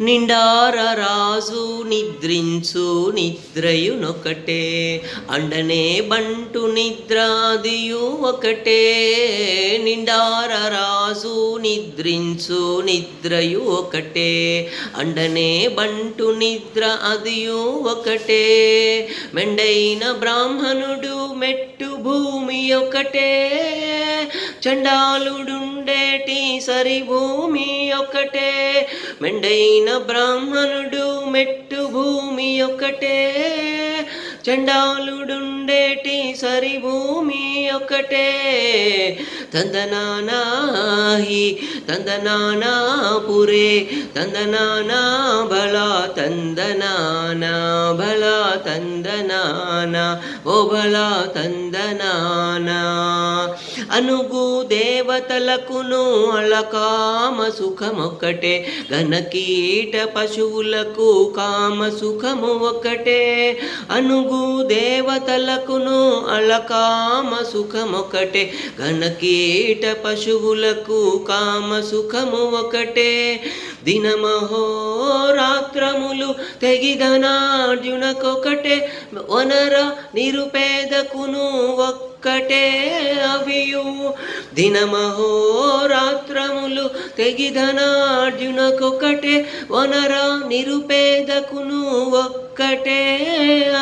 నిండార రాజు నిద్రించు నిద్రయునొకటే. అండనే బంటు నిద్రాదియు ఒకటే. నిండార రాజు నిద్రించు నిద్రయు ఒకటే. అండనే బంటు నిద్ర అదియు ఒకటే. మెండైన బ్రాహ్మణుడు మెట్టు భూమి ఒకటే. చండాలుడుండేటి సరి భూమి ఒకటే. మెండైన బ్రాహ్మణుడు మెట్టు భూమి ఒకటే. చండాలుడుండేటి సరి భూమి ఒకటే. తందనానాహి తందనానా పురే తందనానా భలా తందనానా భలా తందనానా. ఓ భలా తందనానా అనుగు దేవతలకును అళకామ సుఖమొక్కటే. ఘనకీట పశువులకు కామ సుఖము ఒకటే అనుగు దేవతలకును అళకామ సుఖమొకటే ఘనకీట పశువులకు కామ సుఖము ఒకటే దినమహోరాత్రములు తెగిదనార్జునకొకటే వనర నిరుపేదకును ఒక్కటే అవియు. దినమహోరాత్రములు తెగిధనార్జునకొకటే వనర నిరుపేదకును ఒక్కటే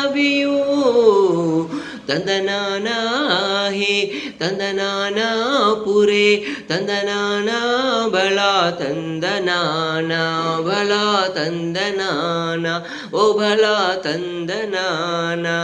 అభియు. తందనానా తందనానా పురే తందనానా బళ తందనానా బళ తందనానా ఓ బళ తందనానా.